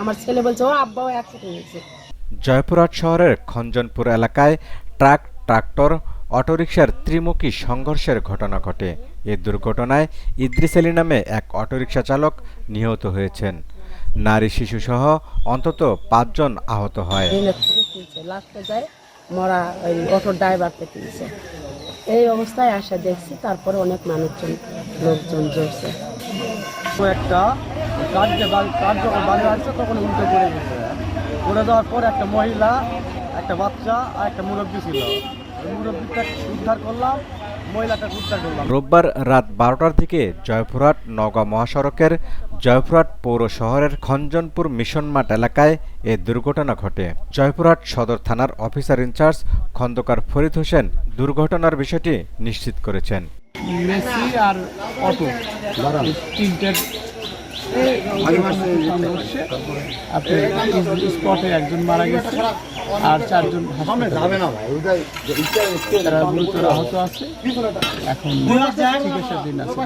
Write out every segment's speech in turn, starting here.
আমার ছেলে বলছে ও আব্বাও অ্যাক্সিডেন্ট হয়েছে। জয়পুরহাট শহরের খঞ্জনপুর এলাকায় ট্রাক ট্রাক্টর অটোরিকশার ত্রিমুখী সংঘর্ষের ঘটনা ঘটে। এ দুর্ঘটনায় ইদ্রিস আলী নামে এক অটোরিকশা চালক নিহত হয়েছেন। নারী শিশুসহ অন্তত পাঁচজন আহত হয়। লাস্টে যায় মরা ওই অটোর ড্রাইভারকে তুলছে এই অবস্থায় আসা দেখছি তারপরে অনেক মানুষজন লোকজন জড়ছে একটা কাজ যখন বাড়ি আসছে তখন উল্টে পড়ে গেছে। পড়ে যাওয়ার পর একটা মহিলা একটা বাচ্চা আর একটা মুরব্বী ছিল। মুরব্বীটা উদ্ধার করলাম মহিলাটাকে উদ্ধার করলাম। রোববার রাত বারোটার দিকে জয়পুরহাট নওগাঁ মহাসড়কের জয়পুরহাট পৌর শহরের খঞ্জনপুর মিশন মাঠ এলাকায় এ দুর্ঘটনা ঘটে। জয়পুরহাট সদর থানার officer in charge Khandakar Farid Hossain দুর্ঘটনার বিষয়টি নিশ্চিত করেছেন। মেসি আর অটো। তিনটের স্পটে একজন মারা গেছে, আর চারজন তারা গুরুতর আহত আছে। এখন চিকিৎসাধীন আছে।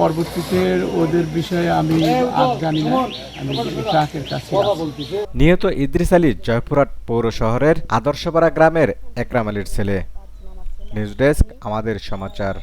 পরবর্তীতে ওদের বিষয়ে আমি জানি না। আমি ট্রাকের কাছে নিহত ইদ্রিস আলী জয়পুরহাট পৌর শহরের আদর্শপাড়া গ্রামের একরাম আলীর ছেলে। নিউজ ডেস্ক, আমাদের সমাচার।